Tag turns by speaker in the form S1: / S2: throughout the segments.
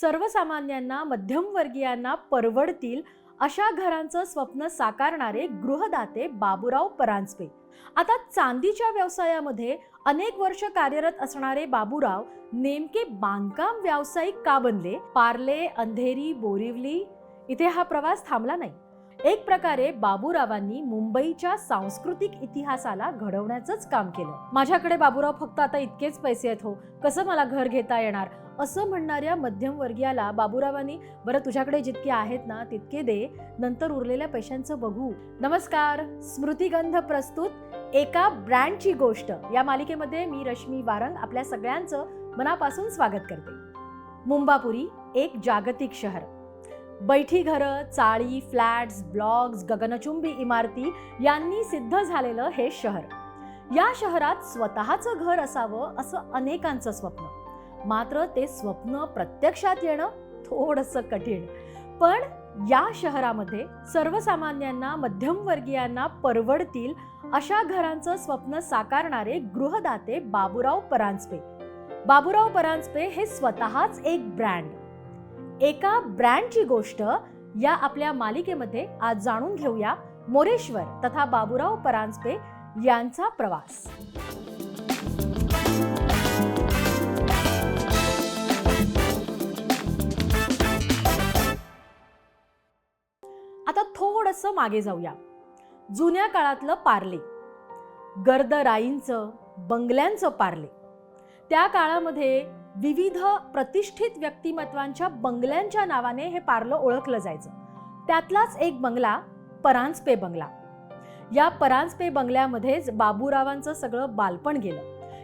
S1: सर्वसामान्यांना मध्यमवर्गीयांना परवडतील अशा घरांचं स्वप्न साकारणारे गृहदाते बाबूराव परांजपे. आता चांदीच्या व्यवसायामध्ये अनेक वर्ष कार्यरत असणारे बाबूराव नेमके बांधकाम व्यावसायिक का बनले? पार्ले अंधेरी बोरिवली इथे हा प्रवास थांबला नाही. एक प्रकारे बाबूरावांनी मुंबईच्या सांस्कृतिक इतिहासाला घडवण्याचंच काम केलं. माझ्याकडे बाबूराव फक्त आता इतकेच पैसे आहेत हो. कसं मला घर घेता येणार? असं म्हणणाऱ्या मध्यमवर्गीयाला बाबूरावांनी बरं तुझ्याकडे जितके आहेत ना तितके दे. नंतर उरलेल्या पैशांचं बघू. नमस्कार स्मृतिगंध प्रस्तुत एका ब्रँडची गोष्ट. या मालिकेमध्ये मी रश्मी वारंग आपल्या सगळ्यांचं मनापासून स्वागत करते. मुंबापुरी एक जागतिक शहर. बैठी घरं चाळी फ्लॅट्स ब्लॉग्स गगनचुंबी इमारती यांनी सिद्ध झालेलं हे शहर. या शहरात स्वतःचं घर असावं असं अनेकांचं स्वप्न. मात्र ते स्वप्न प्रत्यक्षात येणं थोडंसं कठीण. पण या शहरामध्ये सर्वसामान्यांना मध्यमवर्गीयांना परवडतील अशा घरांचं स्वप्न साकारणारे गृहदाते बाबुराव परांजपे. बाबुराव परांजपे हे स्वतःच एक ब्रँड. एका ब्रँडची गोष्ट या आपल्या मालिकेमध्ये आज जाणून घेऊया. मोरेश्वर तथा बाबुराव परांजपे यांचा प्रवास. आता थोडंसं मागे जाऊया. जुन्या काळातलं पार्ले. गर्द राईंचं बंगल्यांचं पार्ले. त्या काळामध्ये विविध प्रतिष्ठित व्यक्तिमत्वांच्या बंगल्यांच्या नावाने हे पार्लं ओळखलं जायचं. त्यातलाच एक बंगला परांजपे बंगला. या परांजपे बंगल्यामध्येच बाबूरावांचं सगळं बालपण गेलं.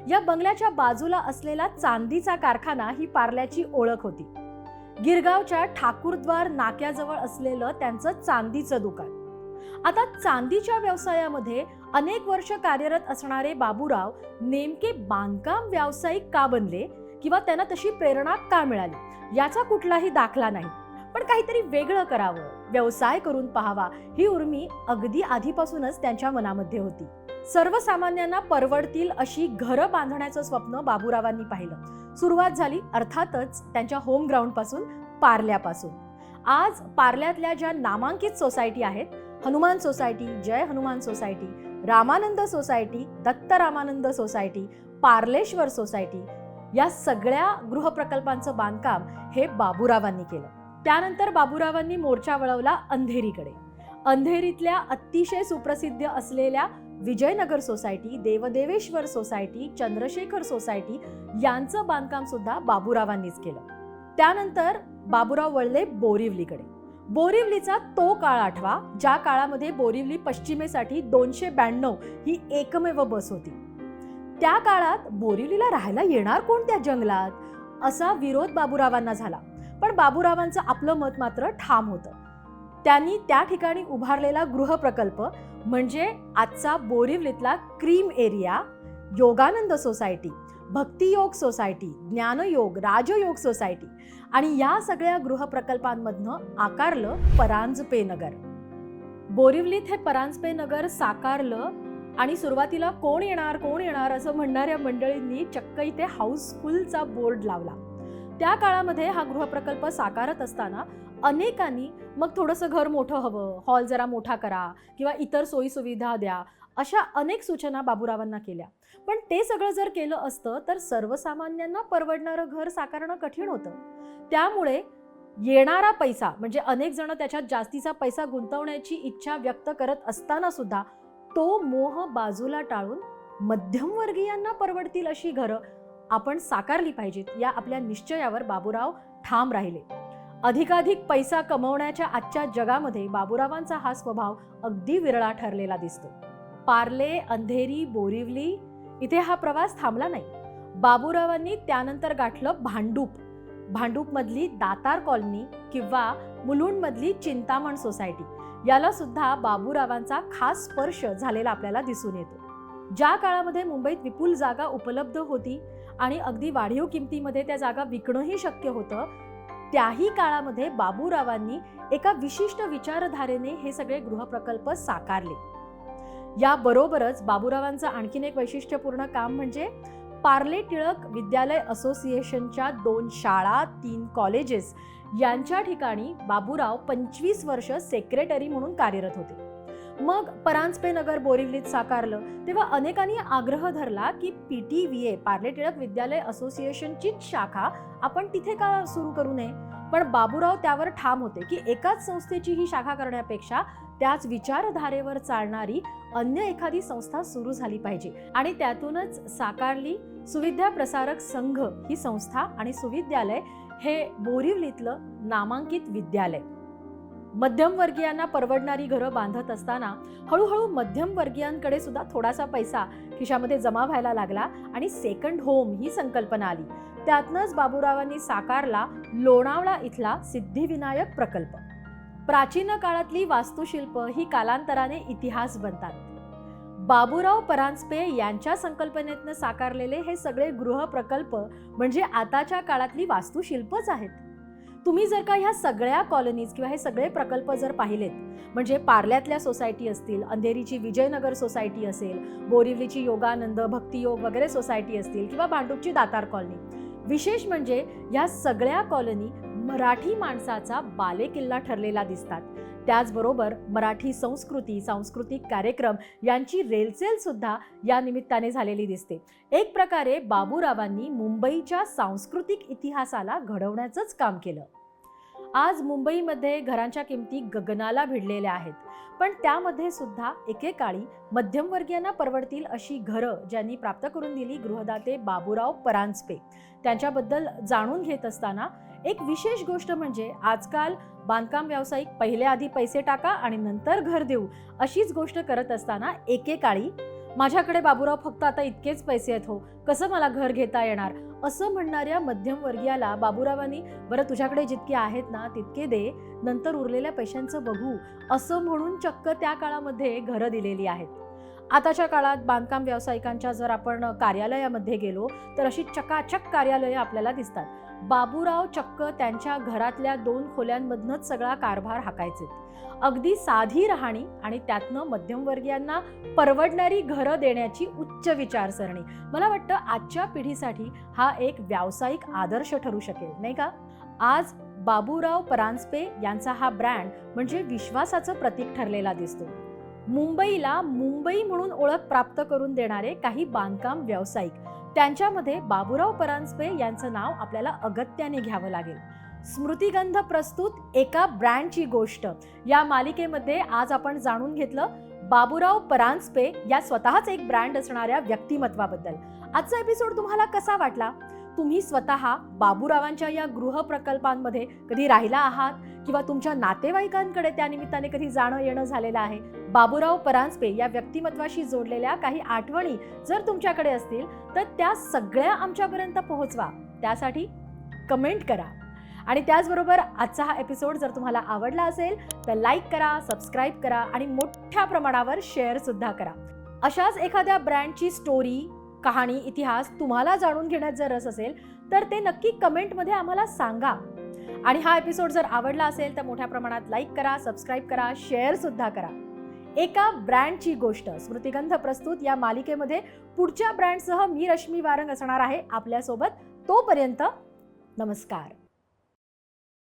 S1: या बंगल्याच्या बाजूला असलेला चांदीचा कारखाना ही पार्ल्याची ओळख होती. गिरगावच्या ठाकूरद्वार नाक्याजवळ असलेलं त्यांचं चांदीचं दुकान. आता चांदीच्या व्यवसायामध्ये अनेक वर्ष कार्यरत असणारे बाबूराव नेमके बांधकाम व्यावसायिक का बनले किंवा त्यांना तशी प्रेरणा का मिळाली याचा कुठलाही दाखला नाही. पण काहीतरी वेगळं करावं व्यवसाय करून पाहावा ही उर्मी अगदी आधीपासूनच त्यांच्या मनामध्ये होती. सर्वसामान्यांना परवडतील अशी घरं बांधण्याचं स्वप्न बाबूरावांनी पाहिलं. सुरुवात झाली अर्थातच त्यांच्या होम पारल्यापासून पार्ल्यापासून. आज पार्ल्यातल्या ज्या नामांकित सोसायटी आहेत Hanuman society Jai Hanuman society Ramanand society Datta Ramanand society Parleshwar society या सगळ्या गृहप्रकल्पांचं बांधकाम हे बाबुरावांनी केलं. त्यानंतर बाबुरावांनी मोर्चा वळवला अंधेरीकडे. अंधेरीतल्या अतिशय सुप्रसिद्ध असलेल्या Vijaynagar society Devdeveshwar society Chandrashekhar society यांचं बांधकाम सुद्धा बाबुरावांनीच केलं. त्यानंतर बाबुराव वळले बोरिवलीकडे. बोरिवलीचा तो काळ आठवा ज्या काळामध्ये बोरिवली पश्चिमेसाठी दोनशे ब्याण्णव ही एकमेव बस होती. त्या काळात बोरिवलीला राहायला येणार कोण त्या जंगलात? असा विरोध बाबुरावांना झाला. पण बाबुरावांचं आपलं मत मात्र ठाम होतं. त्यांनी त्या ठिकाणी उभारलेला गृहप्रकल्प म्हणजे आजचा बोरिवलीतला cream area Yoganand society Bhaktiyog society Gyanyog Rajyog society आणि या सगळ्या गृहप्रकल्पांमधनं आकारलं परांजपे नगर. बोरिवलीत हे परांजपे नगर साकारलं आणि सुरुवातीला कोण येणार कोण येणार असं म्हणणाऱ्या मंडळींनी चक्क इथे हाऊसफुलचा बोर्ड लावला. त्या काळामध्ये हा गृहप्रकल्प साकारत असताना अनेकांनी मग थोडंसं घर मोठं हवं हॉल जरा मोठा करा किंवा इतर सोयीसुविधा द्या अशा अनेक सूचना बाबूरावांना केल्या. पण ते सगळं जर केलं असतं तर सर्वसामान्यांना परवडणारं घर साकारणं कठीण होतं. त्यामुळे येणारा पैसा म्हणजे अनेक जण त्याच्यात जास्तीचा पैसा गुंतवण्याची इच्छा व्यक्त करत असताना सुद्धा तो मोह बाजूला टाळून मध्यमवर्गीयांना परवडतील अशी घरं आपण साकारली पाहिजेत या आपल्या निश्चयावर बाबूराव ठाम राहिले. अधिकाधिक पैसा कमवण्याच्या आजच्या जगामध्ये बाबुरावांचा हा स्वभाव अगदी विरळा ठरलेला दिसतो. पार्ले अंधेरी बोरिवली इथे हा प्रवास थांबला नाही. बाबुरावांनी त्यानंतर गाठलं भांडूप. भांडूपमधली दातार कॉलनी किंवा मुलुंडमधली चिंतामण सोसायटी याला सुद्धा बाबूरावांचा खास स्पर्श झालेला आपल्याला दिसून येतो. ज्या काळामध्ये मुंबईत विपुल जागा उपलब्ध होती आणि अगदी वाढीव किमतीमध्ये त्या जागा विकणंही शक्य होतं त्याही काळामध्ये बाबूरावांनी एका विशिष्ट विचारधारेने हे सगळे गृहप्रकल्प साकारले. याबरोबरच बाबूरावांचं आणखीन एक वैशिष्ट्यपूर्ण काम म्हणजे पार्ले टिळक विद्यालय असोसिएशनच्या दोन शाळा तीन कॉलेजेस यांच्या ठिकाणी बाबूराव पंचवीस वर्ष सेक्रेटरी म्हणून कार्यरत होते. मग परांजपे नगर बोरिवलीत साकारलं. तेव्हा अनेकांनी आग्रह धरला की P T V A Parle Tilak Vidyalaya असोसिएशनचीच शाखा आपण तिथे का सुरू करू नये? पण बाबूराव त्यावर ठाम होते की एकाच संस्थेची ही शाखा करण्यापेक्षा त्याच विचारधारेवर चालणारी अन्य एखादी संस्था सुरू झाली पाहिजे आणि त्यातूनच साकारली. सुविद्या प्रसारक संघ ही संस्था आणि सुविद्यालय हे बोरिवलीतलं नामांकित विद्यालय. मध्यमवर्गीयांना परवडणारी घरं बांधत असताना हळूहळू मध्यमवर्गीयांकडे सुद्धा थोडासा पैसा खिशामध्ये जमा व्हायला लागला आणि सेकंड होम ही संकल्पना आली. त्यातनंच बाबूरावांनी साकारला लोणावळा इथला सिद्धिविनायक प्रकल्प. प्राचीन काळातली वास्तुशिल्प ही कालांतराने इतिहास बनतात. बाबूराव परांजपे यांच्या संकल्पनेतनं साकारलेले हे सगळे गृह प्रकल्प म्हणजे आताच्या काळातली वास्तुशिल्पच आहेत. तुम्ही जर का ह्या सगळ्या कॉलनीज किंवा हे सगळे प्रकल्प जर पाहिलेत म्हणजे पार्ल्यातल्या सोसायटी असतील अंधेरीची विजयनगर सोसायटी असेल बोरिवलीची योगानंद भक्तियोग वगैरे सोसायटी असतील किंवा भांडूपची दातार कॉलनी विशेष म्हणजे ह्या सगळ्या कॉलनी मराठी माणसाचा बालेकिल्ला ठरलेला दिसतात. त्याचबरोबर मराठी संस्कृती सांस्कृतिक कार्यक्रम यांची रेलचेल सुद्धा या निमित्ताने झालेली दिसते. एक प्रकारे बाबूरावांनी मुंबईच्या सांस्कृतिक इतिहासाला घडवण्याचंच काम केलं. आज मुंबईमध्ये घरांच्या किमती गगनाला भिडलेल्या आहेत. पण त्यामध्ये सुद्धा एकेकाळी मध्यमवर्गीयांना परवडतील अशी घरं ज्यांनी प्राप्त करून दिली गृहदाते बाबूराव परांजपे. त्यांच्याबद्दल जाणून घेत असताना एक विशेष गोष्ट म्हणजे आजकाल बांधकाम व्यावसायिक पहिले आधी पैसे टाका आणि नंतर घर देऊ अशीच गोष्ट करत असताना एकेकाळी माझ्याकडे बाबूराव फक्त आता इतकेच पैसे आहेत हो. कसं मला घर घेता येणार? असं म्हणणाऱ्या मध्यमवर्गीयाला बाबूरावांनी बरं तुझ्याकडे जितके आहेत ना तितके दे. नंतर उरलेल्या पैशांचं बघू. असं म्हणून चक्क त्या काळामध्ये घरं दिलेली आहेत. आताच्या काळात बांधकाम व्यावसायिकांच्या जर आपण कार्यालयामध्ये गेलो तर अशी चकाचक कार्यालयं आपल्याला दिसतात. बाबूराव चक्क त्यांच्या घरातल्या दोन खोल्यांमधनच सगळा कारभार हाकायचे. अगदी साधी राहणी आणि त्यातनं मध्यमवर्गीयांना परवडणारी घरं देण्याची उच्च विचारसरणी. मला वाटतं आजच्या पिढीसाठी हा एक व्यावसायिक आदर्श ठरू शकेल नाही का? आज बाबूराव परांजपे यांचा हा ब्रँड म्हणजे विश्वासाचं प्रतीक ठरलेला दिसतो. मुंबईला मुंबई म्हणून ओळख प्राप्त करून देणारे काही बांधकाम व्यावसायिक त्यांच्यामध्ये बाबुराव परांजपे यांचं नाव आपल्याला अगत्याने घ्यावं लागेल. स्मृतिगंध प्रस्तुत एका ब्रँडची गोष्ट. या मालिकेमध्ये आज आपण जाणून घेतलं बाबुराव परांजपे या स्वतःच एक ब्रँड असणाऱ्या व्यक्तिमत्वाबद्दल. आजचा एपिसोड तुम्हाला कसा वाटला? तुम्ही स्वतः बाबूरावांच्या या गृह प्रकल्पांमध्ये कधी राहिला आहात? किंवा तुमच्या नातेवाईकांकडे त्या निमित्ताने कधी जाणं येणं झालेलं आहे? बाबूराव परांजपे या व्यक्तिमत्वाशी जोडलेल्या काही आठवणी जर तुमच्याकडे असतील तर त्या सगळ्या आमच्यापर्यंत पोहोचवा. त्यासाठी कमेंट करा. आणि त्याचबरोबर आजचा हा एपिसोड जर तुम्हाला आवडला असेल तर लाईक करा सबस्क्राईब करा आणि मोठ्या प्रमाणावर शेअरसुद्धा करा. अशाच एखाद्या ब्रँडची स्टोरी कहाणी इतिहास तुम्हाला जाणून घेण्यात जर रस असेल तर ते नक्की कमेंटमध्ये आम्हाला सांगा. आणि हा एपिसोड जर आवडला असेल तर मोठ्या प्रमाणात लाईक करा सबस्क्राईब करा शेअर सुद्धा करा. एका ब्रँडची गोष्ट स्मृतिगंध प्रस्तुत या मालिकेमध्ये पुढच्या ब्रँडसह मी रश्मी वारंग असणार आहे आपल्यासोबत. तोपर्यंत नमस्कार.